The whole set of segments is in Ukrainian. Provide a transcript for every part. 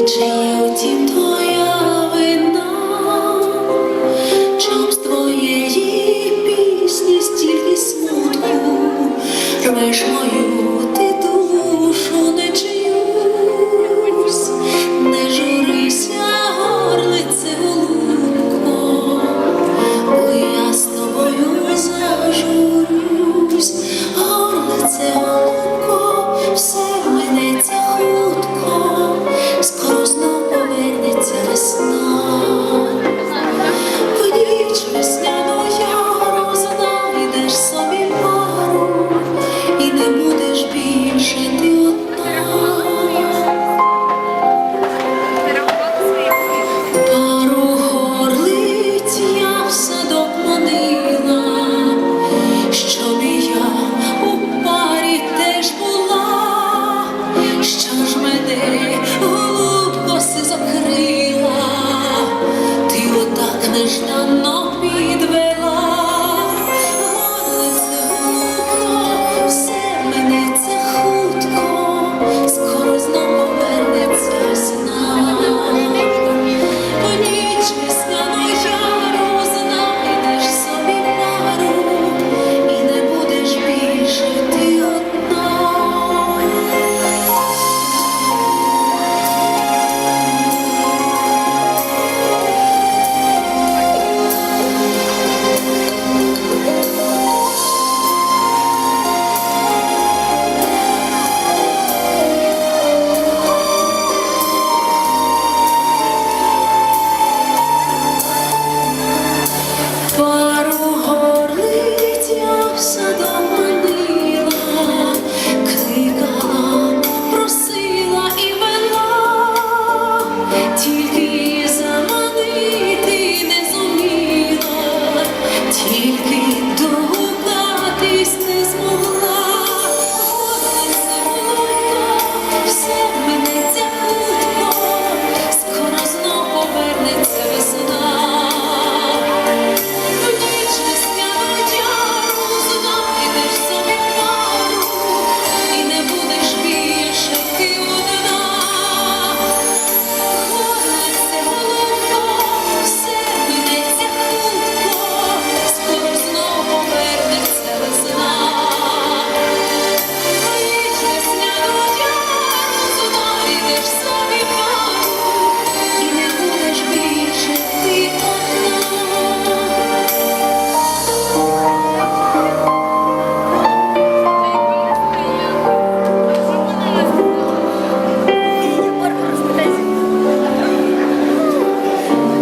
І чи є у тім твоя вина, чом з твоєї пісні стільки смутку? Рвеш мою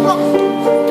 Come on.